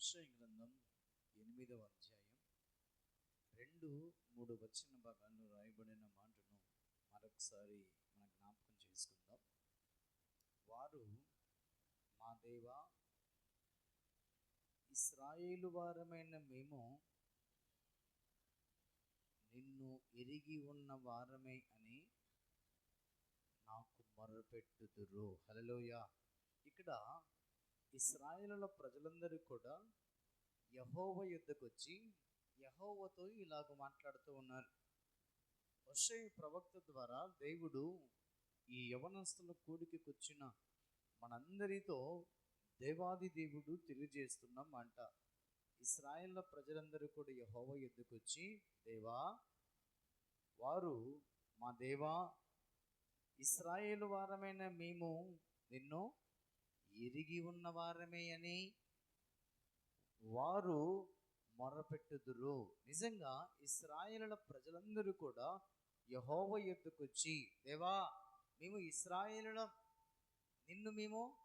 హోషయ గ్రంథం ఎనిమిదవ అధ్యాయం. రెండు మూడు వచ్చిన భాగాల్లో రాయబడిన మాటను మరొకసారి మన జ్ఞాపకం చేసుకుందాం. వారు మా దేవా ఇస్రాయేలు వారమైన మేము నిన్ను ఎరిగి ఉన్న వారమే అని నాకు మొరపెట్టుదురు. హలలోయ ఇక్కడ ఇస్రాయేలుల ప్రజలందరూ కూడా యహోవ యుద్ధకు వచ్చి యహోవతో ఇలాగ మాట్లాడుతూ ఉన్నారు. వర్షయ ప్రవక్త ద్వారా దేవుడు ఈ యవనస్తుల కూడికి వచ్చిన మనందరితో దేవాది దేవుడు తెలియజేస్తున్న మాట. ఇస్రాయేళ్ళ ప్రజలందరూ కూడా యహోవ యుద్ధకు వచ్చి దేవా వారు మా దేవా ఇస్రాయేల్ వారమైన మేము నిన్ను ఎరిగి ఉన్న వారమే అని వారు మొరపెట్టుదురు. నిజంగా ఇస్రాయేలుల ప్రజలందరూ కూడా యహోవ ఎద్దుకొచ్చి దేవా మేము ఇస్రాయేలుల. నిన్ను మేము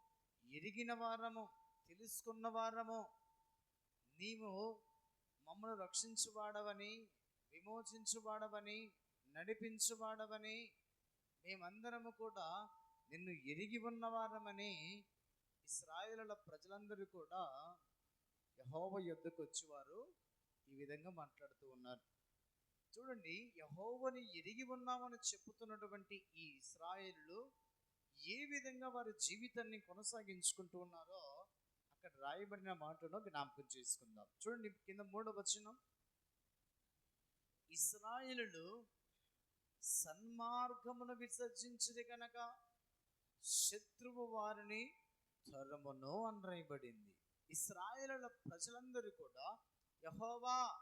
ఎరిగిన వారము తెలుసుకున్న వారము. నీవు మమ్మల్ని రక్షించువాడవని విమోచించువాడవని నడిపించువాడవని మేమందరము కూడా నిన్ను ఎరిగి ఉన్నవారమని ఇస్రాయేలుల ప్రజలందరూ కూడా యహోవ యుద్ధకు వచ్చేవారు. ఈ విధంగా మాట్లాడుతూ ఉన్నారు. చూడండి యహోవని ఎరిగి ఉన్నామని చెప్పుతున్నటువంటి ఈ ఇస్రాయేలు ఏ విధంగా వారి జీవితాన్ని కొనసాగించుకుంటూ ఉన్నారో అక్కడ రాయబడిన మాటను జ్ఞాపకం చేసుకుందాం. చూడండి కింద మూడో వచనం. ఇస్రాయేలులు సన్మార్గమును విసర్జించిది కనుక శత్రువు వారిని స్వరమును అని రాయబడింది ప్రజలందరూ కూడా యహోవా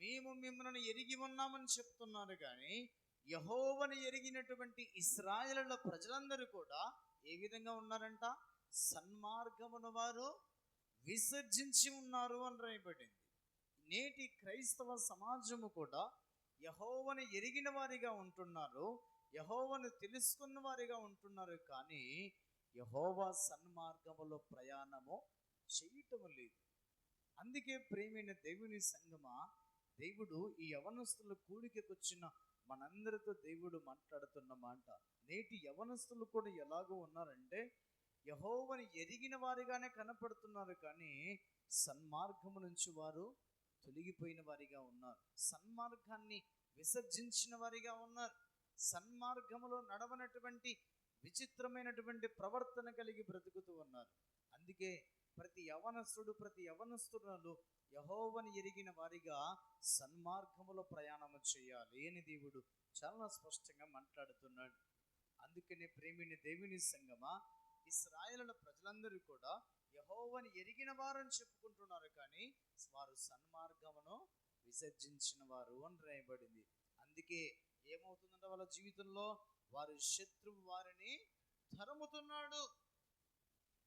మేము మిమ్మల్ని ఎరిగి ఉన్నామని చెప్తున్నారు కానీ యహోవని ఎరిగినటువంటి ఇస్రాయల ప్రజలందరూ కూడా ఏ విధంగా ఉన్నారంట? సన్మార్గమును వారు విసర్జించి ఉన్నారు అని రాయబడింది. నేటి క్రైస్తవ సమాజము కూడా యహోవని ఎరిగిన వారిగా ఉంటున్నారు యహోవను తెలుసుకున్న వారిగా ఉంటున్నారు కానీ యహోవా సన్మార్గములో ప్రయాణము చేయటం లేదు. అందుకే ప్రేమైన దేవుని సంగమా దేవుడు ఈ యవనస్తుల కూడికకు వచ్చిన మనందరితో దేవుడు మాట్లాడుతున్న మాట. నేటి యవనస్తులు కూడా ఎలాగో ఉన్నారంటే యహోవని ఎరిగిన వారిగానే కనపడుతున్నారు కానీ సన్మార్గము నుంచి వారు తొలగిపోయిన వారిగా ఉన్నారు. సన్మార్గాన్ని విసర్జించిన వారిగా ఉన్నారు. సన్మార్గములో నడవనటువంటి విచిత్రమైనటువంటి ప్రవర్తన కలిగి బ్రతుకుతూ ఉన్నారు. అందుకే ప్రతి యవనస్తుడు ప్రతి యవనస్తుడు యహోవని ఎరిగిన వారిగా సన్మార్గములో ప్రయాణము చేయాలి అని దేవుడు చాలా స్పష్టంగా మాట్లాడుతున్నాడు. అందుకనే ప్రేమిని దేవుని సంగమా ఇస్రాయేలుల ప్రజలందరూ కూడా యహోవని ఎరిగిన వారని చెప్పుకుంటున్నారు కానీ వారు సన్మార్గమును విసర్జించిన వారు అని రాయబడింది. అందుకే ఏమవుతుందంటే వాళ్ళ జీవితంలో వారి శత్రువు వారిని తరుముతున్నాడు.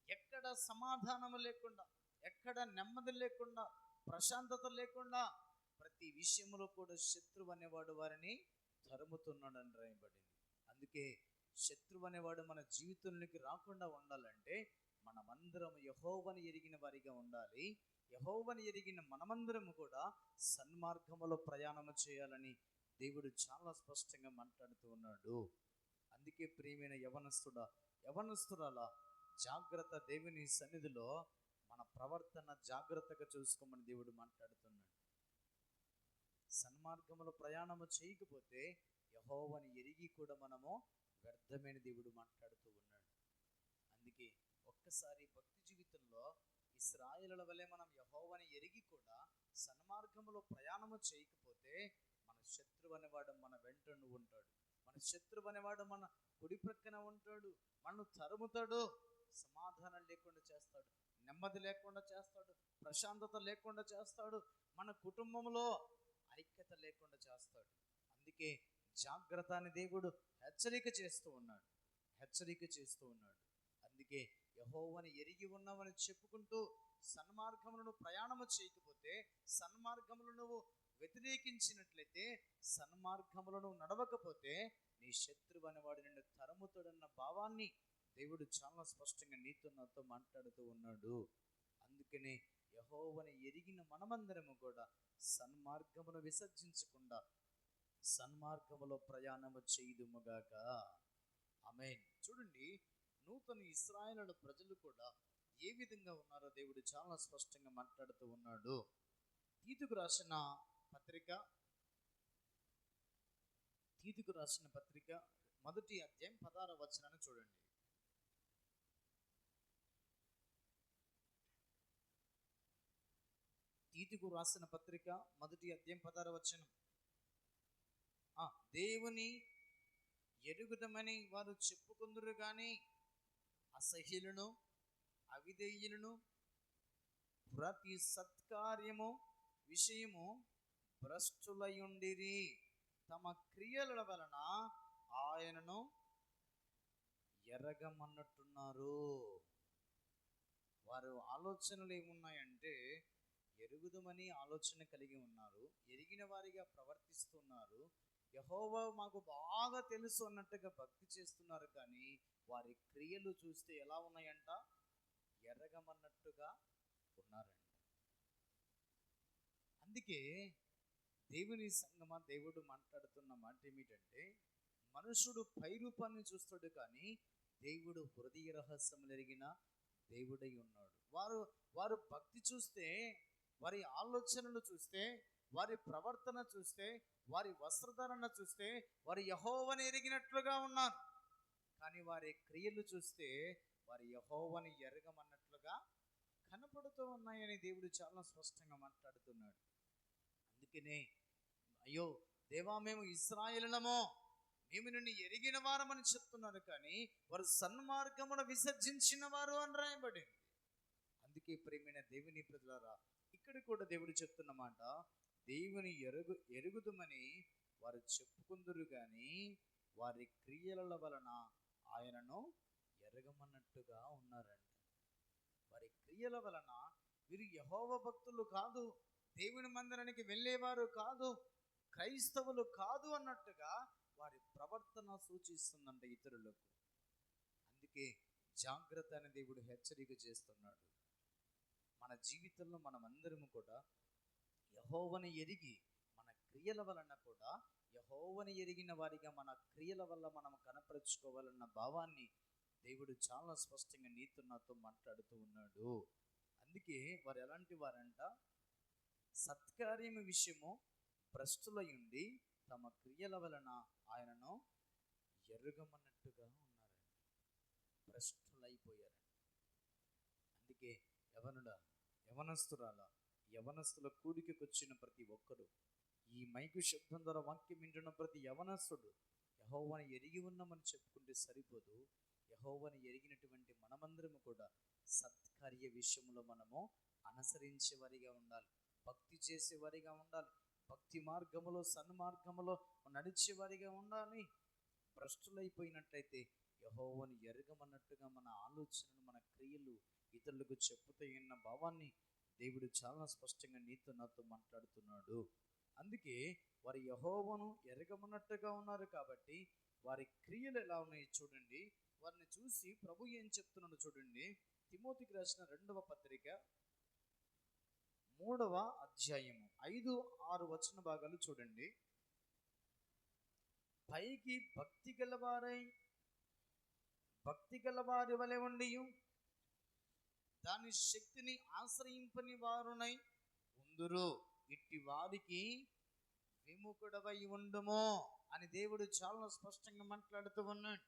ఎక్కడ సమాధానము లేకుండా ఎక్కడ నెమ్మది లేకుండా ప్రశాంతత లేకుండా ప్రతి విషయంలో కూడా శత్రువు అనేవాడు వారిని తరుముతున్నాడు అని రాయబడింది. అందుకే శత్రువు అనేవాడు మన జీవితంలోకి రాకుండా ఉండాలంటే మనమందరం యహోవని ఎరిగిన వారిగా ఉండాలి. యహోవని ఎరిగిన మనమందరం కూడా సన్మార్గములో ప్రయాణము చేయాలని దేవుడు చాలా స్పష్టంగా మాట్లాడుతూ ఉన్నాడు. అందుకే ప్రియమైన యవనస్తుడా యవనస్తురాల జాగ్రత్త దేవుని సన్నిధిలో మన ప్రవర్తన జాగ్రత్తగా చూసుకోమని దేవుడు మాట్లాడుతున్నాడు. సన్మార్గంలో ప్రయాణము చేయకపోతే యహోవని ఎరిగి కూడా మనము వ్యర్థమైన దేవుడు మాట్లాడుతూ ఉన్నాడు. అందుకే ఒక్కసారి భక్తి జీవితంలో ఇస్రాయిల వలె మనం యహోవని ఎరిగి కూడా సన్మార్గములో ప్రయాణము చేయకపోతే మన శత్రువు అనేవాడు మన వెంటను ఉంటాడు. మన శత్రువు అనేవాడు మన కుడి ప్రక్కన ఉంటాడు మనను తరుముతాడు సమాధానం లేకుండా చేస్తాడు నెమ్మది లేకుండా చేస్తాడు ప్రశాంతత లేకుండా చేస్తాడు మన కుటుంబంలో ఐక్యత లేకుండా చేస్తాడు. అందుకే జాగ్రత్త అని దేవుడు హెచ్చరిక చేస్తూ ఉన్నాడు హెచ్చరిక చేస్తూ ఉన్నాడు. అందుకే యహోవని ఎరిగి ఉన్నామని చెప్పుకుంటూ సన్మార్గములను ప్రయాణము చేయకపోతే సన్మార్గములు నువ్వు వ్యతిరేకించినట్లయితే సన్మార్గములను నడవకపోతే నీ శత్రువు అనేవాడు నిన్ను తరుముతాడన్న భావాన్ని దేవుడు చాలా స్పష్టంగా నీతో నాతో మాట్లాడుతూ ఉన్నాడు. అందుకనే యహోవని ఎరిగిన మనమందరము కూడా సన్మార్గమును విసర్జించకుండా సన్మార్గములో ప్రయాణము చేయుదుముగాక ఆమె చూడండి నూతన ఇస్రాయలు ప్రజలు కూడా ఏ విధంగా ఉన్నారో దేవుడు చాలా స్పష్టంగా మాట్లాడుతూ ఉన్నాడు. తీతుకు రాసిన పత్రిక తీతుకు రాసిన పత్రిక మొదటి అధ్యాయం పదార వచనాన్ని చూడండి. తీతుకు రాసిన పత్రిక మొదటి అధ్యాయం పదార వచనం. దేవుని ఎరుగుదమని వారు చెప్పుకుందరు కానీ అసహ్యులను అవిధేయులను ప్రతి సత్కార్యము విషయము భ్రష్టులయుండిరి. తమ క్రియల వలన ఆయనను ఎరగమన్నట్టున్నారు. వారు ఆలోచనలు ఏమున్నాయంటే ఎరుగుదమని ఆలోచన కలిగి ఉన్నారు. ఎరిగిన వారిగా ప్రవర్తిస్తున్నారు. యహోవా మాకు బాగా తెలుసు అన్నట్టుగా భక్తి చేస్తున్నారు. కానీ వారి క్రియలు చూస్తే ఎలా ఉన్నాయంట? ఎరగమన్నట్టుగా ఉన్నారంట. అందుకే దేవుని సంగమా దేవుడు మాట్లాడుతున్న మాట ఏమిటంటే మనుషుడు పై రూపాన్ని చూస్తాడు కానీ దేవుడు హృదయ రహస్యములు ఎరిగిన దేవుడై ఉన్నాడు. వారు వారు భక్తి చూస్తే వారి ఆలోచనలు చూస్తే వారి ప్రవర్తన చూస్తే వారి వస్త్రధారణ చూస్తే వారి యహోవని ఎరిగినట్లుగా ఉన్నారు. కానీ వారి క్రియలు చూస్తే వారి యహోవని ఎరగమన్నట్లుగా కనపడుతూ ఉన్నాయని దేవుడు చాలా స్పష్టంగా మాట్లాడుతున్నాడు. అందుకనే అయ్యో దేవా మేము ఇస్రాయేలనమో మేము నిన్ను ఎరిగిన వారమని చెప్తున్నారు కానీ వారు సన్మార్గమును విసర్జించిన వారు అని రాయబడింది. అందుకే ప్రేమైన దేవుని ప్రజలారా ఇక్కడ కూడా దేవుడు చెప్తున్న మాట దేవుని ఎరుగు ఎరుగుదమని వారు చెప్పుకుందరు కానీ వారి క్రియల వలన ఆయనను ఎరగమన్నట్టుగా ఉన్నారంట. వారి క్రియల వలన వీరు యహోవ భక్తులు కాదు దేవుని మందిరానికి వెళ్ళేవారు కాదు క్రైస్తవులు కాదు అన్నట్టుగా వారి ప్రవర్తన సూచిస్తుందంట ఇతరులకు. అందుకే జాగ్రత్త అని దేవుడు హెచ్చరిక చేస్తున్నాడు. మన జీవితంలో మనమందరము కూడా యహోవని ఎరిగి మన క్రియల వలన కూడా యహోవని ఎరిగిన వారిగా మన క్రియల వల్ల మనం కనపరుచుకోవాలన్న భావాన్ని దేవుడు చాలా స్పష్టంగా నీతో నాతో మాట్లాడుతూ ఉన్నాడు. అందుకే వారు ఎలాంటి వారంట? సత్కార్యం విషయము భ్రష్టులయుండి తమ క్రియల వలన ఆయనను ఎరుగమన్నట్టుగా ఉన్నారండి. భ్రష్టులైపోయారండి. అందుకే యవనుడా యవనస్తురాల యవనస్తుల కూడికకు వచ్చిన ప్రతి ఒక్కరు ఈ మైకు శబ్దం ద్వారా వాక్యం వింటున్న ప్రతి యవనస్తుడు యహోవని ఎరిగి ఉన్నామని చెప్పుకుంటే సరిపోదు. యహోవని ఎరిగినటువంటి మనమందరము కూడా సత్కార్య విషయంలో మనము అనుసరించేవారిగా ఉండాలి. భక్తి చేసేవారిగా ఉండాలి. భక్తి మార్గములో సన్మార్గములో నడిచేవారిగా ఉండాలి. భ్రష్టులైపోయినట్టయితే యహోవని ఎరగమన్నట్టుగా మన ఆలోచనలు మన క్రియలు ఇతరులకు చెప్పుతాయన్న భావాన్ని దేవుడు చాలా స్పష్టంగా నీతో నాతో మాట్లాడుతున్నాడు. అందుకే వారి యహోవను ఎరగమన్నట్టుగా ఉన్నారు కాబట్టి వారి క్రియలు ఎలా ఉన్నాయి చూడండి. వారిని చూసి ప్రభు ఏం చెప్తున్నాడు చూడండి. తిమోతికి రాసిన రెండవ పత్రిక మూడవ అధ్యాయము. ఐదు ఆరు వచన భాగాలు చూడండి. పైకి భక్తి గలవారై భక్తి గలవారి వలె ఉండి దాని శక్తిని ఆశ్రయింపని వారునై ఉందురు. ఇట్టి వారికి విముఖుడవై ఉండుము అని దేవుడు చాలా స్పష్టంగా మాట్లాడుతూ ఉన్నాడు.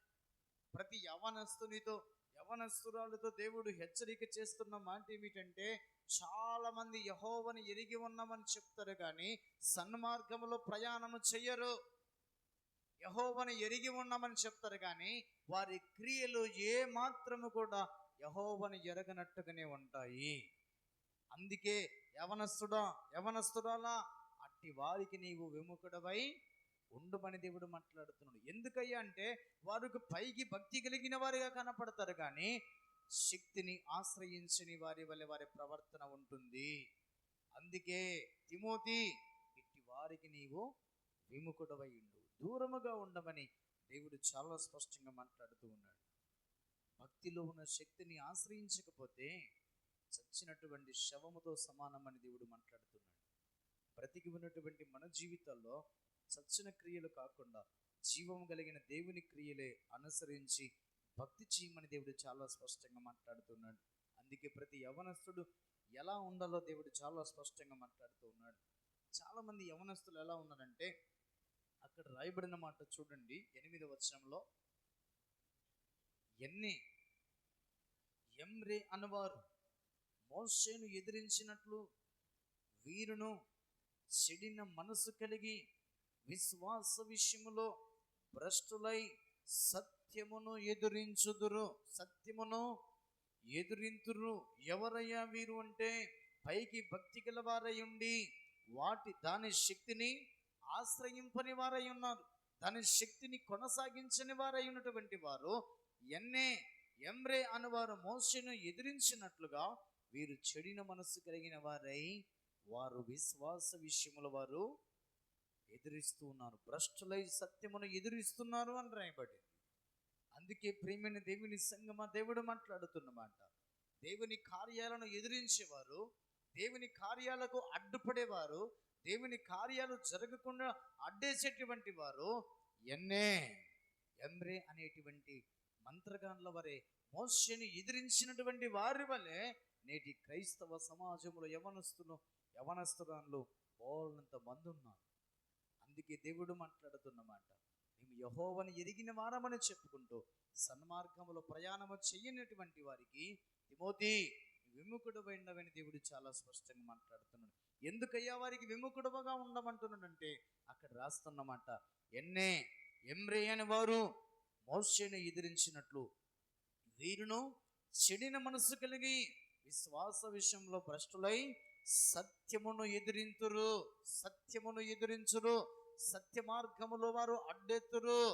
ప్రతి యవనస్తునితో యవనస్తురాలతో దేవుడు హెచ్చరిక చేస్తున్న మాట ఏమిటంటే చాలా మంది యహోవని ఎరిగి ఉన్నామని చెప్తారు కానీ సన్మార్గములో ప్రయాణము చెయ్యరు. యహోవని ఎరిగి ఉన్నామని చెప్తారు కానీ వారి క్రియలు ఏ మాత్రము కూడా యహోవని ఎరగనట్టుగానే ఉంటాయి. అందుకే యవనస్తుడా యవనస్తుడాలా అట్టి వారికి నీవు విముఖుడవై ఉండమని దేవుడు మాట్లాడుతున్నాడు. ఎందుకయ్యా అంటే వారికి పైకి భక్తి కలిగిన వారిగా కనపడతారు కానీ శక్తిని ఆశ్రయించని వారి వల్ల వారి ప్రవర్తన ఉంటుంది. అందుకే తిమోతి ఇట్టి వారికి నీవు విముఖుడవై ఉండు. దూరముగా ఉండమని దేవుడు చాలా స్పష్టంగా మాట్లాడుతూ ఉన్నాడు. భక్తిలో ఉన్న శక్తిని ఆశ్రయించకపోతే చచ్చినటువంటి శవముతో సమానమని దేవుడు మాట్లాడుతున్నాడు. బ్రతికి ఉన్నటువంటి మన జీవితాల్లో చచ్చిన క్రియలు కాకుండా జీవం కలిగిన దేవుని క్రియలే అనుసరించి భక్తి చేయమని దేవుడు చాలా స్పష్టంగా మాట్లాడుతున్నాడు. అందుకే ప్రతి యవనస్తుడు ఎలా ఉండాలో దేవుడు చాలా స్పష్టంగా మాట్లాడుతూ ఉన్నాడు. చాలామంది యవనస్తులు ఎలా ఉన్నారంటే అక్కడ రాయబడిన మాట చూడండి ఎనిమిది వచనంలో ఎన్ని ఎంరే అనవారు మోషేను ఎదిరించినట్లు వీరును చెడిన మనసు కలిగి విశ్వాస విషయములో భ్రష్టులై సత్యమును ఎదురించుదురు. సత్యమును ఎదురింతురు. ఎవరయ్యా వీరు అంటే? పైకి భక్తి గల వారై ఉండి వాటి దాని శక్తిని ఆశ్రయింపని వారై ఉన్నారు. దాని శక్తిని కొనసాగించని వారై ఉన్నటువంటి వారు ఎన్నే? ఎంరే అనువారు మోసను ఎదిరించినట్లుగా వీరు చెడిన మనస్సు కలిగిన వారై వారు విశ్వాస విషయముల వారు ఎదిరిస్తూ ఉన్నారు. భ్రష్టులై సత్యమును ఎదిరిస్తున్నారు అని రాయబడింది. అందుకే ప్రేమైన దేవుని సంగమ దేవుడు మాట్లాడుతున్నమాట. దేవుని కార్యాలను ఎదిరించేవారు దేవుని కార్యాలకు అడ్డుపడేవారు దేవుని కార్యాలు జరగకుండా అడ్డేసేటువంటి వారు ఎన్నే? ఎంరే అనేటువంటి మంత్రగాన్ల వరే మోషని ఎదిరించినటువంటి వారి వలె నేటి క్రైస్తవ సమాజంలో యవనస్తులు యవనస్తురాన్లు బోల్నంత మంది ఉన్నారు. అందుకే దేవుడు మాట్లాడుతున్నమాట. మేము యహోవని ఎరిగిన వారమని చెప్పుకుంటూ సన్మార్గములో ప్రయాణము చేయనటువంటి వారికి తిమోతి విముఖుడు అయినవని దేవుడు చాలా స్పష్టంగా మాట్లాడుతున్నాడు. ఎందుకయ్యా వారికి విముఖుడుగా ఉండమంటున్నాడంటే అక్కడ రాస్తున్నమాట ఎన్నే ఎమ్రే అని వారు మోషేను ఎదిరించినట్లు వీరును చెడిన మనసు కలిగి విశ్వాస విషయంలో భ్రష్టులై సత్యమును ఎదిరింతురు సత్యమును ఎదిరించురు. సత్య మార్గములో వారు అడ్డెత్తురు.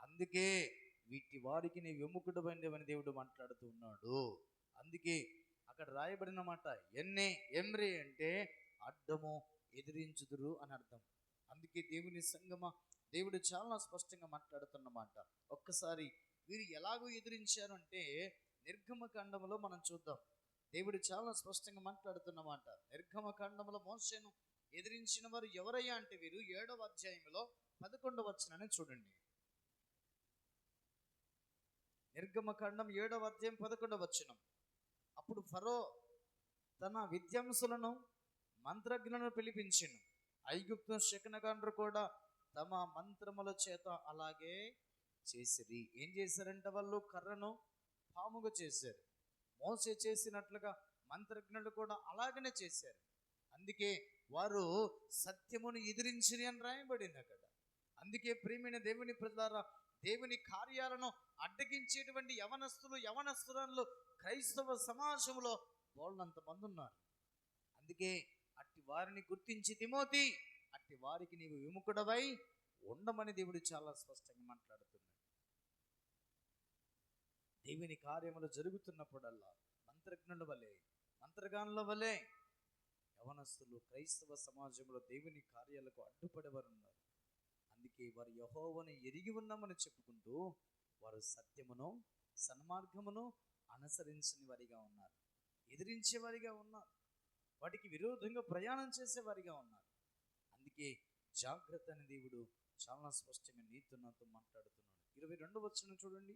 అందుకే వీటి వారికి నీ విముఖుడు దేవుడు మాట్లాడుతూ ఉన్నాడు. అందుకే అక్కడ రాయబడిన మాట ఎన్నే ఎమ్రి అంటే అడ్డము ఎదిరించుదురు అని అర్థం. అందుకే దేవుని సంగమ దేవుడు చాలా స్పష్టంగా మాట్లాడుతున్నమాట ఒక్కసారి వీరు ఎలాగో ఎదిరించారు అంటే నిర్గమకాండములో మనం చూద్దాం. దేవుడు చాలా స్పష్టంగా మాట్లాడుతున్నమాట నిర్గమకాండములో మోసేను ఎదిరించిన వారు ఎవరయ్యా అంటే వీరు ఏడవ అధ్యాయంలో పదకొండవ వచనాన్ని చూడండి. నిర్గమకాండం ఏడవ అధ్యాయం పదకొండవ వచనం. అప్పుడు ఫరో తన విద్యాంసులను మంత్రజ్ఞులను పిలిపించెను ఐగుప్తు శకనగాండ్రు కూడా తమ మంత్రముల చేత అలాగే చేసిరి. ఏం చేశారంటే వాళ్ళు? కర్రను పాముగా చేశారు. మోసే చేసినట్లుగా మంత్రజ్ఞులు కూడా అలాగనే చేశారు. అందుకే వారు సత్యమును ఎదిరించిరి అని రాయబడింది అక్కడ అందుకే ప్రియమైన దేవుని ప్రజలారా దేవుని కార్యాలను అడ్డగించేటువంటి యవనస్తులు యవనస్తురాలు క్రైస్తవ సమాజంలో బోళ్ళంత మంది ఉన్నారు. అందుకే అట్టి వారిని గుర్తించి తిమోతి అట్టి వారికి నీవు విముఖుడవై ఉండమని దేవుడు చాలా స్పష్టంగా మాట్లాడుతున్నాడు. దేవుని కార్యములు జరుగుతున్నప్పుడల్లా మంత్రజ్ఞుల వలె మంత్రగానుల వలె యవనస్తులు క్రైస్తవ సమాజంలో దేవుని కార్యాలకు అడ్డుపడేవారు ఉన్నారు అందుకే వారు యహోవను ఎరిగి ఉన్నామని చెప్పుకుంటూ వారు సత్యమును సన్మార్గమును అనుసరించని వారిగా ఉన్నారు. ఎదిరించే వారిగా ఉన్నారు. వాటికి విరోధంగా ప్రయాణం చేసేవారిగా ఉన్నారు. అందుకే జాగ్రత్త అని దేవుడు చాలా స్పష్టంగా నీతో నాతో మాట్లాడుతున్నాడు. ఇరవై రెండవ వచనం చూడండి.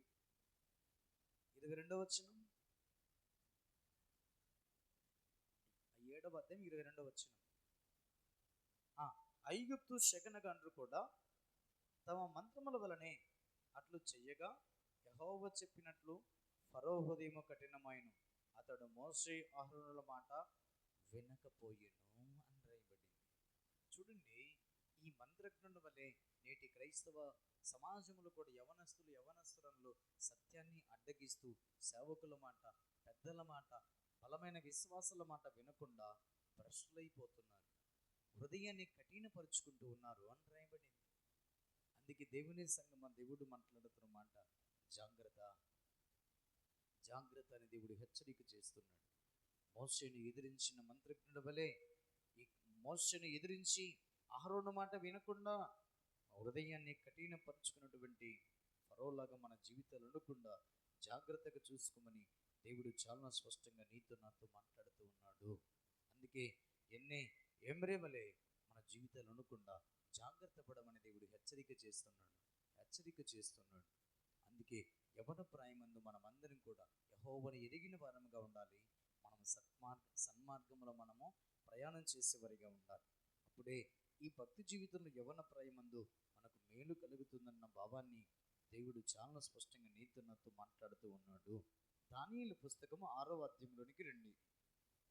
ఇరవై రెండవ వచనం. ఏడవ అధ్యాయం ఇరవై రెండవ వచ్చిన ఐగుప్తు శగనగండ్రు కూడా తమ మంత్రముల వలనే అట్లు చెయ్యగా యహోవ చెప్పినట్లు ఫరో హృదయము కఠినమైన. అతడు మోసే ఆహ్లానుల మాట వినకపోయేను అని రాయబడింది చూడండి ఈ మంత్రజ్ఞుల వలె నేటి క్రైస్తవ సమాజంలో కూడా యవనస్తులు యవనస్తులను సత్యాన్ని అడ్డగిస్తూ సేవకుల మాట పెద్దల మాట బలమైన విశ్వాసుల మాట వినకుండా భ్రష్టులైపోతున్నారు. హృదయాన్ని కఠినపరుచుకుంటూ ఉన్నారు అని రాయబడింది. అందుకే దేవుని సంగమ దేవుడు మాట్లాడుతున్న మాట జాగ్రత్త జాగ్రత్త అని దేవుడు హెచ్చరిక చేస్తున్నాడు. మోసను ఎదిరించిన మంత్రజ్ఞుడు వలె ఈ మోసను ఎదిరించి అహరోను మాట వినకుండా హృదయాన్ని కఠినపరుచుకున్నటువంటి ఫరోలాగా మన జీవితాలు ఉండకుండా జాగ్రత్తగా చూసుకోమని దేవుడు చాలా స్పష్టంగా నీతో నాతో మాట్లాడుతూ ఉన్నాడు. అందుకే ఎన్నే ఏమరేమలే మన జీవితాలు అనకుండా జాగ్రత్త పడమని దేవుడు హెచ్చరిక చేస్తున్నాడు. హెచ్చరిక చేస్తున్నాడు. అందుకే యవన ప్రాయమందు మనమందరం కూడా యహోవని ఎరిగిన వారముగా ఉండాలి. మనం సత్మార్గ సన్మార్గంలో మనము ప్రయాణం చేసేవారిగా ఉండాలి. అప్పుడే ఈ భక్తి జీవితంలో యవన ప్రాయమందు మనకు మేలు కలుగుతుందన్న భావాన్ని దేవుడు చాలా స్పష్టంగా నీతో నాతో మాట్లాడుతూ ఉన్నాడు. దానియుల పుస్తకము ఆరో అధ్యాయంలోనికి రండి.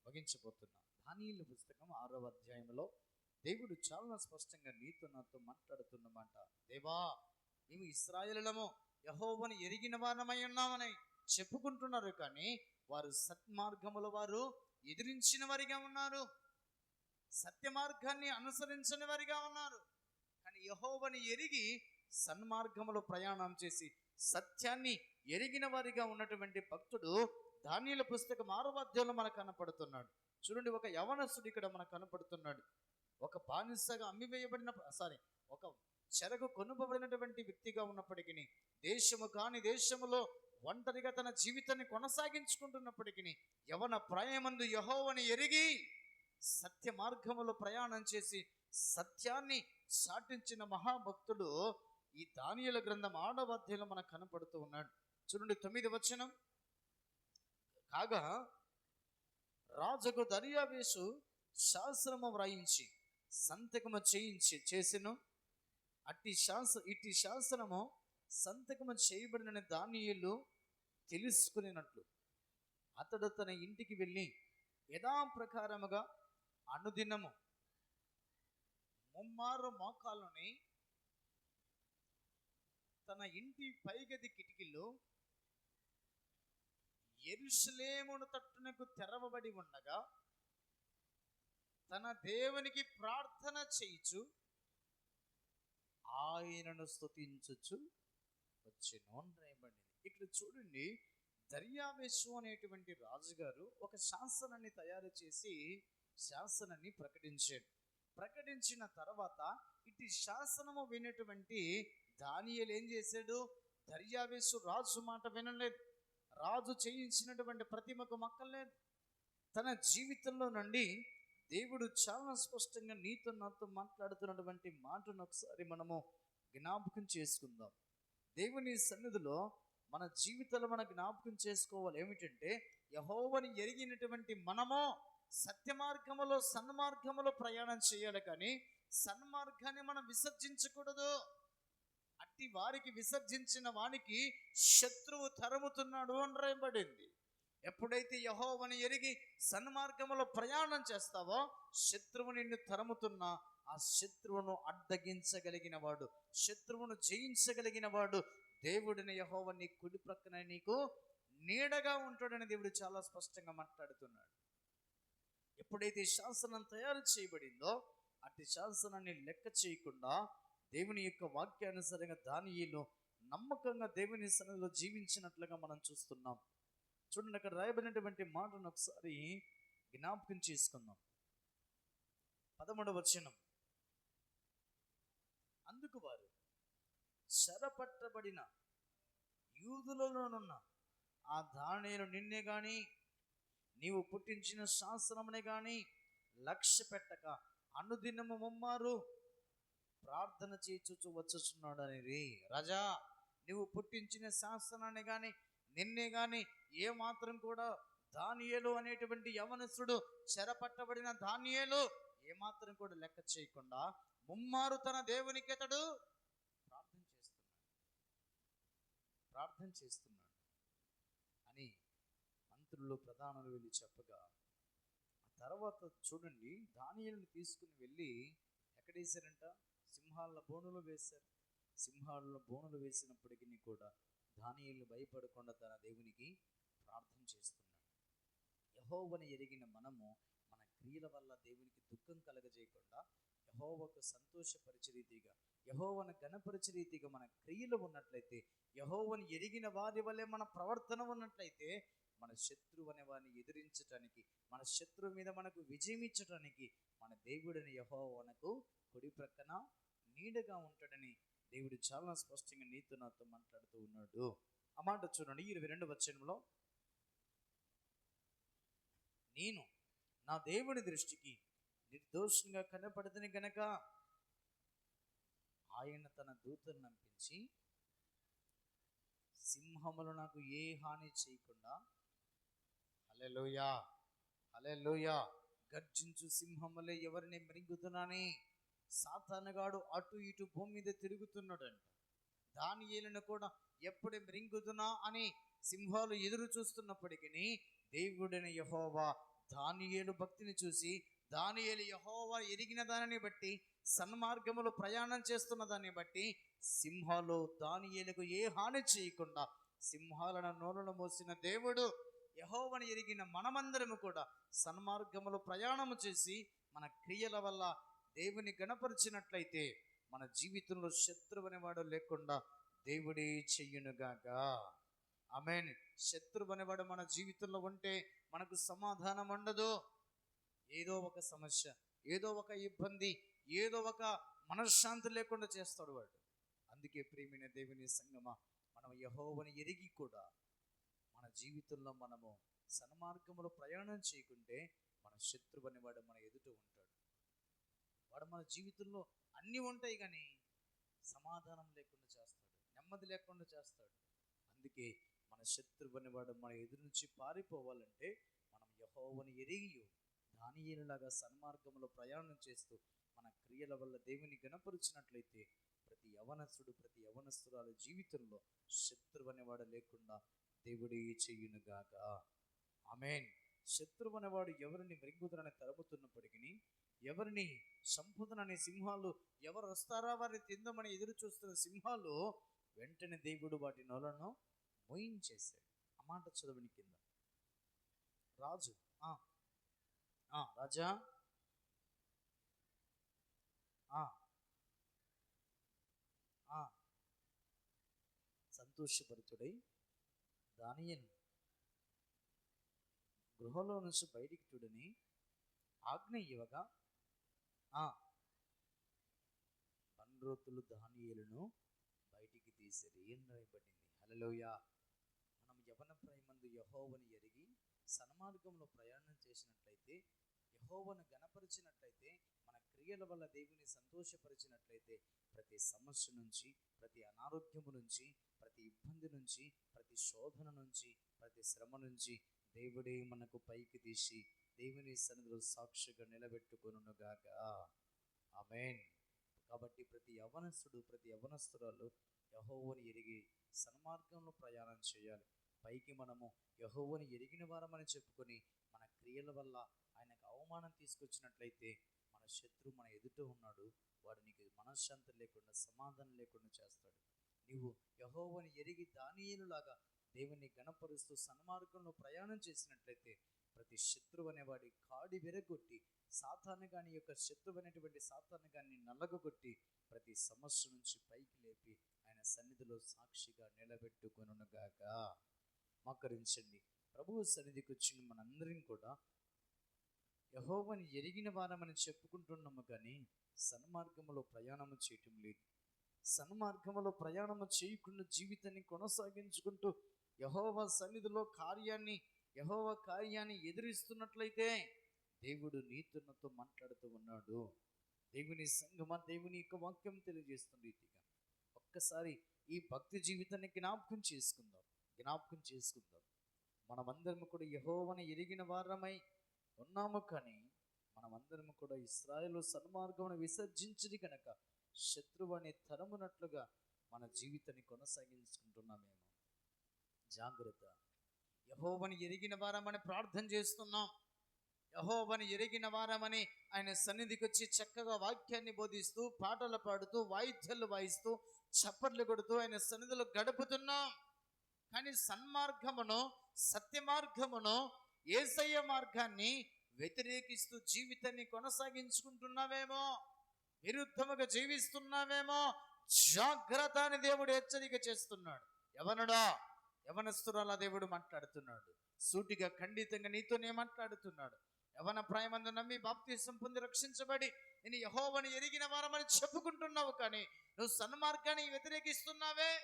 ముగించబోతున్నా. దానియుల పుస్తకం ఆరో అధ్యాయంలో దేవుడు చాలా స్పష్టంగా నీతో నాతో మాట్లాడుతున్నమాట దేవా మేము ఇస్రాయలము యహోవని ఎరిగిన వారమై ఉన్నామని చెప్పుకుంటున్నారు కానీ వారు సత్మార్గముల వారు ఎదిరించిన వారిగా ఉన్నారు. సత్య మార్గాన్ని అనుసరించని వారిగా ఉన్నారు. కానీ యహోవని ఎరిగి సన్మార్గములో ప్రయాణం చేసి సత్యాన్ని ఎరిగిన వారిగా ఉన్నటువంటి భక్తుడు ధాన్యుల పుస్తకం ఆరవ అధ్యాయంలో మనకు కనపడుతున్నాడు. చూడండి ఒక యవనస్తుడు ఇక్కడ మనకు కనపడుతున్నాడు. ఒక బానిసగా అమ్మివేయబడిన సారీ ఒక చెరకు కొనుపబడినటువంటి వ్యక్తిగా ఉన్నప్పటికీ దేశము కాని దేశములో ఒంటరిగా తన జీవితాన్ని కొనసాగించుకుంటున్నప్పటికీ యవన ప్రాయమందు యహోవని ఎరిగి సత్య మార్గములో ప్రయాణం చేసి సత్యాన్ని సాటించిన మహాభక్తుడు ఈ దానియుల గ్రంథం ఆడవ అధ్యాయంలో మనకు కనపడుతూ ఉన్నాడు. చూడండి తొమ్మిది వచనం. కాగా రాజుకు దర్యావేశు శాస్త్రము వ్రాయించి సంతకము చేయించి చేసెను. అట్టి శాస్త్ర ఇట్టి శాస్త్రము సంతకము చేయబడిన దానియులు తెలుసుకునేనట్లు. అతడు తన ఇంటికి వెళ్ళి యథాప్రకారముగా అనుదినము ముమ్మారు మోకాలని తన ఇంటి పైగది కిటికీలో ఎరుసలేమును తట్టునకు తెరవబడి ఉండగా తన దేవునికి ప్రార్థన చేయుచు ఆయనను స్తుతించుచు వచ్చెను అని రాయబడింది. ఇక్కడ చూడండి దర్యావేశు అనేటువంటి రాజుగారు ఒక శాసనాన్ని తయారు చేసి శాసనాన్ని ప్రకటించాడు. ప్రకటించిన తర్వాత ఇటు శాసనము వినటువంటి దానియలు ఏం చేశాడు? దర్యావేశు రాజు మాట వినలేదు. రాజు చేయించినటువంటి ప్రతిమకు మక్కలేదు. తన జీవితంలో నుండి దేవుడు చాలా స్పష్టంగా నీతో నాతో మాట్లాడుతున్నటువంటి మాటను ఒకసారి మనము జ్ఞాపకం చేసుకుందాం. దేవుని సన్నిధిలో మన జీవితంలో మన జ్ఞాపకం చేసుకోవాలి. ఏమిటంటే యహోవని ఎరిగినటువంటి మనము సత్యమార్గములో సన్మార్గములో ప్రయాణం చేయాలి కానీ సన్మార్గాన్ని మనం విసర్జించకూడదు. ప్రతి వారికి విసర్జించిన వానికి శత్రువు తరుముతున్నాడు అని రాయబడింది. ఎప్పుడైతే యహోవని ఎరిగి సన్మార్గంలో ప్రయాణం చేస్తావో శత్రువు నిన్ను తరుముతున్నా ఆ శత్రువును అడ్డగించగలిగిన వాడు శత్రువును జయించగలిగిన వాడు దేవుడిని యహోవని కుడి ప్రక్కన నీకు నీడగా ఉంటాడని దేవుడు చాలా స్పష్టంగా మాట్లాడుతున్నాడు. ఎప్పుడైతే శాసనం తయారు చేయబడిందో అట్టి శాసనాన్ని లెక్క చేయకుండా దేవుని యొక్క వాక్యానుసారంగా దానిలో నమ్మకంగా దేవుని సన్నిధిలో జీవించినట్లుగా మనం చూస్తున్నాం. చూడండి అక్కడ రాయబడినటువంటి మాటను ఒకసారి జ్ఞాపకం చేసుకుందాం. పదమూడవ వచనం. అందుకు వారు చెరపట్టబడిన యూదులలోనున్న ఆ దానిని నిన్నే గాని నీవు పుట్టించిన శాస్త్రమునే కానీ లక్ష్య పెట్టక అనుదినము ముమ్మారు ప్రార్థన చేయుచు వచ్చుచున్నాడు అనేది రాజా నువ్వు పుట్టించిన శాసనాన్ని కానీ నిన్నే కానీ ఏ మాత్రం కూడా దానియేలు అనేటువంటి యవనస్తుడు చెరపట్టబడిన దానియేలు ఏమాత్రం కూడా లెక్క చేయకుండా ముమ్మారు తన దేవునికి అతడు ప్రార్థన చేస్తున్నాడు. ప్రార్థన చేస్తున్నాడు. అని మంత్రులు ప్రధానులు వెళ్ళి చెప్పగా ఆ తర్వాత చూడండి ధాన్యాలను తీసుకుని వెళ్ళి ఎక్కడేశారంట సింహాల బోనులు వేశారు. సింహాల బోనులు వేసినప్పటికీ కూడా దానియులు భయపడకుండా తన దేవునికి ప్రార్థన చేస్తున్నాడు. యహోవని ఎరిగిన మనము మన క్రియల వల్ల దేవునికి దుఃఖం కలగజేయకుండా యహోవకు సంతోషపరిచే రీతిగా యహోవను గణపరిచే రీతిగా మన క్రియలు ఉన్నట్లయితే యహోవని ఎరిగిన వారి వల్లే మన ప్రవర్తన ఉన్నట్లయితే మన శత్రువు అనే వారిని ఎదిరించటానికి మన శత్రువు మీద మనకు విజయం ఇచ్చటానికి మన దేవుడిని యహోవనకు కుడి ప్రక్కన నీడగా ఉంటాడని దేవుడు చాలా స్పష్టంగా నీతో నాతో మాట్లాడుతూ ఉన్నాడు. ఆ మాట చూడండి ఇరవై రెండు వచనంలో నేను నా దేవుని దృష్టికి నిర్దోషంగా కనపడదని గనక ఆయన తన దూతను నంపించి సింహములు నాకు ఏ హాని చేయకుండా హలెలోయా హలెలోయా గర్జించు సింహములే ఎవరిని మృంగుతున్నాని సాతానగాడు అటు ఇటు భూమి మీద తిరుగుతున్నాడంట. దానియేలును కూడా ఎప్పుడు మ్రింగుదునా అని సింహాలు ఎదురు చూస్తున్నప్పటికీ దేవుడైన యహోవా దానియేలు భక్తిని చూసి దానియేలు యహోవా ఎరిగిన దానిని బట్టి సన్మార్గములో ప్రయాణం చేస్తున్న దాన్ని బట్టి సింహాలు దానియేలకు ఏ హాని చేయకుండా సింహాలను నోలను మోసిన దేవుడు యహోవని ఎరిగిన మనమందరము కూడా సన్మార్గములో ప్రయాణము చేసి మన క్రియల వల్ల దేవుని గణపరిచినట్లయితే మన జీవితంలో శత్రువు అనేవాడు లేకుండా దేవుడే చెయ్యునుగాక ఆమెన్. శత్రువు అనేవాడు మన జీవితంలో ఉంటే మనకు సమాధానం ఉండదు. ఏదో ఒక సమస్య ఏదో ఒక ఇబ్బంది ఏదో ఒక మనశ్శాంతి లేకుండా చేస్తాడు వాడు. అందుకే ప్రియమైన దేవుని సంగమ మనం యహోవని ఎరిగి కూడా మన జీవితంలో మనము సన్మార్గంలో ప్రయాణం చేయకుంటే మన శత్రువు అనేవాడు మన ఎదుట ఉంటాడు. వాడు మన జీవితంలో అన్నీ ఉంటాయి కానీ సమాధానం లేకుండా చేస్తాడు నెమ్మది లేకుండా చేస్తాడు. అందుకే మన శత్రువు అనేవాడు మన ఎదురు నుంచి పారిపోవాలంటే మనం యహోవని ఎరిగి దానియేలులాగా సన్మార్గంలో ప్రయాణం చేస్తూ మన క్రియల వల్ల దేవుని గణపరిచినట్లయితే ప్రతి యవనస్తుడు ప్రతి యవనస్తురాల జీవితంలో శత్రువు అనేవాడు లేకుండా దేవుడే చెయ్యునుగాక ఆమెన్. శత్రువు అనేవాడు ఎవరిని మృంగుదరని తరుముతున్నప్పటికీ ఎవరిని సంపుదననే సింహాలు ఎవరు వస్తారా వారిని తిందమని ఎదురు చూస్తున్న సింహాలు వెంటనే దేవుడు వాటి నోలను మోయించేశాడు. ఆ మాట చదవని కింద. రాజు రాజా ఆ, సంతోషభరితుడై దానియను గృహలో నుంచి బయటికి చూడని ఆజ్ఞ ఇవ్వగా బండ్రోతులు పన్రోతులు దానియేలును బయటికి తీసిరి అని రాయబడింది. హలలోయ మనం యవన ప్రేమందు యహోవని ఎరిగి సన్మార్గంలో ప్రయాణం చేసినట్లయితే యహోవను గణపరిచినట్లయితే మన క్రియల వల్ల దేవుని సంతోషపరిచినట్లయితే ప్రతి సమస్య నుంచి ప్రతి అనారోగ్యము నుంచి ప్రతి ఇబ్బంది నుంచి ప్రతి శోధన నుంచి ప్రతి శ్రమ నుంచి దేవుడే మనకు పైకి తీసి దేవుని సన్నిధిలో సాక్షిగా నిలబెట్టుకొనుగాక ఆమెన్. కాబట్టి ప్రతి యవనస్తుడు ప్రతి యవనస్తురాలు యహోవని ఎరిగి సన్మార్గంలో ప్రయాణం చేయాలి. పైకి మనము యహోవని ఎరిగిన వారమని చెప్పుకొని మన క్రియల వల్ల ఆయనకు అవమానం తీసుకొచ్చినట్లయితే మన శత్రువు మన ఎదుట ఉన్నాడు. వాడు నీకు మనశ్శాంతి లేకుండా సమాధానం లేకుండా చేస్తాడు. నీవు యహోవని ఎరిగి దానియేలులాగా దేవుని గణపరుస్తూ సన్మార్గంలో ప్రయాణం చేసినట్లయితే ప్రతి శత్రువు అనేవాడి కాడి విరగొట్టి సాతాను గాని యొక్క శత్రువు అనేటువంటి సాతాను గాని నలగొట్టి ప్రతి సమస్య నుంచి పైకి లేపి ఆయన సన్నిధిలో సాక్షిగా నిలబెట్టుకొనుగాక. మకరించండి. ప్రభువు సన్నిధికి వచ్చిన మనందరం కూడా యహోవని ఎరిగిన వారమని చెప్పుకుంటున్నాము కానీ సన్మార్గంలో ప్రయాణము చేయటం లేదు. సన్మార్గంలో ప్రయాణము చేయకుండా జీవితాన్ని కొనసాగించుకుంటూ యహోవ సన్నిధిలో కార్యాన్ని యహోవ కార్యాన్ని ఎదిరిస్తున్నట్లయితే దేవుడు నీతున్నతో మాట్లాడుతూ ఉన్నాడు. దేవుని సంగమ దేవుని యొక్క వాక్యం తెలియజేస్తుంది రీతిగా ఒక్కసారి ఈ భక్తి జీవితాన్ని జ్ఞాపకం చేసుకుందాం. జ్ఞాపకం చేసుకుందాం. మనమందరం కూడా యహోవని ఎరిగిన వారమై ఉన్నాము కానీ మనమందరం కూడా ఇస్రాయలు సన్మార్గమును విసర్జించది కనుక శత్రువు అనే తరమునట్లుగా మన జీవితాన్ని కొనసాగించుకుంటున్నామేమో. జాగ్రత్త. యహోవని ఎరిగిన వారమని ప్రార్థన చేస్తున్నాం. యహోవని ఎరిగిన వారమని ఆయన సన్నిధికి వచ్చి చక్కగా వాక్యాన్ని బోధిస్తూ పాటలు పాడుతూ వాయిద్యాలు వాయిస్తూ చప్పట్లు కొడుతూ ఆయన సన్నిధిలో గడుపుతున్నాం. కానీ సన్మార్గమును సత్య మార్గమును ఏసయ్య మార్గాన్ని వ్యతిరేకిస్తూ జీవితాన్ని కొనసాగించుకుంటున్నావేమో? విరుద్ధముగా జీవిస్తున్నావేమో? జాగ్రత్త అని దేవుడు హెచ్చరిక చేస్తున్నాడు. ఎవనడా? యవనస్తురాల దేవుడు మాట్లాడుతున్నాడు. సూటిగా ఖండితంగా నీతోనే మాట్లాడుతున్నాడు. యవన ప్రాయమందు నమ్మి బాప్తీసం పొంది రక్షించబడి నేను యహోవని ఎరిగిన వారమని చెప్పుకుంటున్నావు కానీ నువ్వు సన్మార్గాన్ని వ్యతిరేకిస్తున్నావే?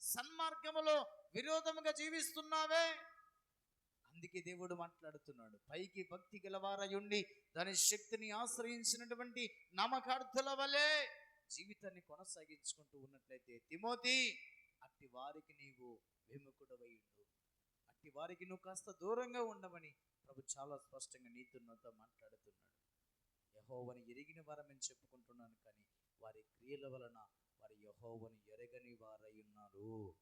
సన్మార్గములో విరోధముగా జీవిస్తున్నావే? అందుకే దేవుడు మాట్లాడుతున్నాడు. పైకి భక్తి గలవారయుండి దాని శక్తిని ఆశ్రయించినటువంటి నమకార్థుల వలె జీవితాన్ని కొనసాగించుకుంటూ ఉన్నట్లయితే తిమోతి అట్టి వారికి నీవు విముఖుడవై అట్టి వారికి నువ్వు కాస్త దూరంగా ఉండవని ప్రభు చాలా స్పష్టంగా నీతో నాతో మాట్లాడుతున్నాడు. యహోవని ఎరిగిన వారమని చెప్పుకుంటున్నాను కానీ వారి క్రియల వలన వారి యహోవని ఎరగని వారై ఉన్నారు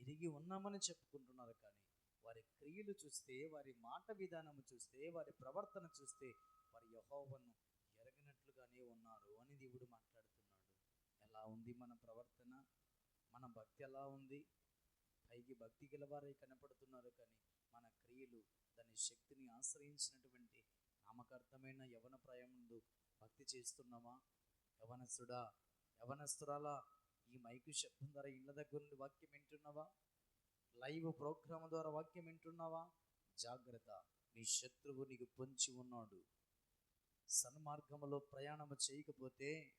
ఎరిగి ఉన్నామని చెప్పుకుంటున్నారు కానీ వారి క్రియలు చూస్తే వారి మాట విధానము చూస్తే వారి ప్రవర్తన చూస్తే వారి యహోవను ఎరగనట్లుగానే ఉన్నారు అని దేవుడు మాట్లాడుతున్నాడు. ఎలా ఉంది మన ప్రవర్తన? మన భక్తి ఎలా ఉంది? పైకి భక్తి గలవారై కనపడుతున్నారు కానీ మన క్రియలు దాని శక్తిని ఆశ్రయించినటువంటి నామకార్థమైన యవన ప్రాయముందు భక్తి చేస్తున్నామా? యవనస్తుడా యవనస్తురాలా ఈ మైకు శబ్దం ద్వారా ఇళ్ళ దగ్గర నుండి వాక్యం వింటున్నావా? లైవ్ ప్రోగ్రామ్ ద్వారా వాక్యం వింటున్నావా? జాగ్రత్త నీ శత్రువు నీకు పొంచి ఉన్నాడు. సన్మార్గంలో ప్రయాణము చేయకపోతే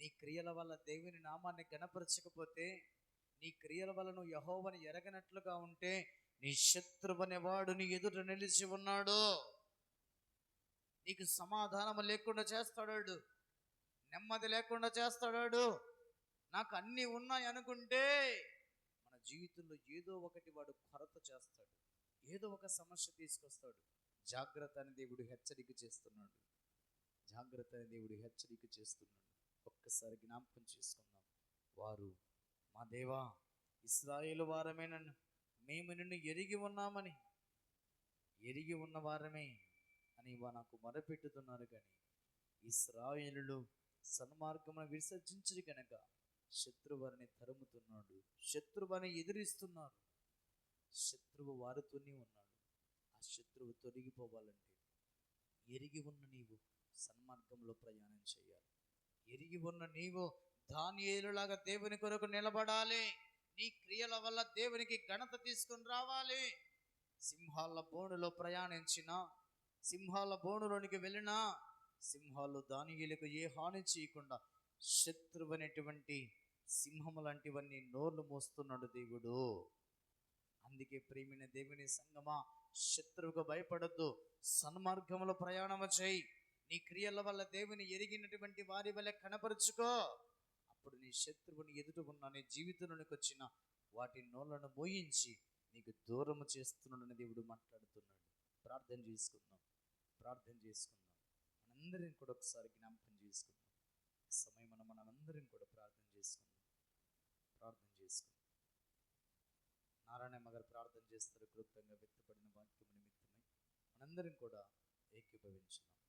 నీ క్రియల వల్ల దేవుని నామాన్ని గణపరచకపోతే నీ క్రియల వల్ల నువ్వు యహోవని ఎరగనట్లుగా ఉంటే నీ శత్రువు అనేవాడు నీ ఎదుట నిలిచి ఉన్నాడు. నీకు సమాధానము లేకుండా చేస్తాడాడు. నెమ్మది లేకుండా చేస్తాడాడు. నాకు అన్నీ ఉన్నాయి అనుకుంటే మన జీవితంలో ఏదో ఒకటి వాడు కొరత చేస్తాడు. ఏదో ఒక సమస్య తీసుకొస్తాడు. జాగ్రత్త అని దేవుడు హెచ్చరిక చేస్తున్నాడు. జాగ్రత్త అని దేవుడు హెచ్చరిక చేస్తున్నాడు. ఒక్కసారి జ్ఞాపకం చేసుకుందాం. వారు మా దేవా ఇస్రాయేలు వారమే నన్ను మేము నిన్ను ఎరిగి ఉన్నామని ఎరిగి ఉన్న వారమే అని వా నాకు మొరపెట్టుతున్నారు కానీ ఇస్రాయేలులు సన్మార్గమును విసర్జించరు కనుక శత్రువారిని తరుముతున్నాడు. శత్రువారిని ఎదిరిస్తున్నారు శత్రువు వారితోనే ఉన్నాడు. ఆ శత్రువు తొలగిపోవాలంటే ఎరిగి ఉన్న నీవు సన్మార్గంలో ప్రయాణం చేయాలి. ఎరిగి ఉన్న నీవు దానియేలులాగా దేవుని కొరకు నిలబడాలి. నీ క్రియల వల్ల దేవునికి ఘనత తీసుకొని రావాలి. సింహాల బోనులో ప్రయాణించిన సింహాల బోనులోనికి వెళ్ళినా సింహాలు దానియులకు ఏ హాని చేయకుండా శత్రువు అనేటువంటి సింహము లాంటివన్నీ నోర్లు మోస్తున్నాడు దేవుడు. అందుకే ప్రేమిన దేవుని సంగమా శత్రువుకు భయపడద్దు. సన్మార్గములో ప్రయాణము చేయి. నీ క్రియల వల్ల దేవుని ఎరిగినటువంటి వారి వల్ల కనపరుచుకో. అప్పుడు నీ శత్రువుని ఎదుట ఉన్న నీ జీవితంలోనికి వచ్చిన వాటి నోళ్ళను మోయించి నీకు దూరము చేస్తున్నాడని దేవుడు మాట్లాడుతున్నాడు. ప్రార్థన చేసుకుందాం. ప్రార్థన చేసుకుందాం. మనందరిని కూడా ఒకసారి జ్ఞాపకం చేసుకుందాం. సమయం మనం మనందరం కూడా ప్రార్థన చేసుకుందాం. ప్రార్థన చేసుకుందాం. నారాయణమ్మ గారు ప్రార్థన చేస్తారు క్లుప్తంగా వ్యక్తపడిన వాక్యము నిమిత్తమై మనందరం కూడా ఏకీభవించున్నాం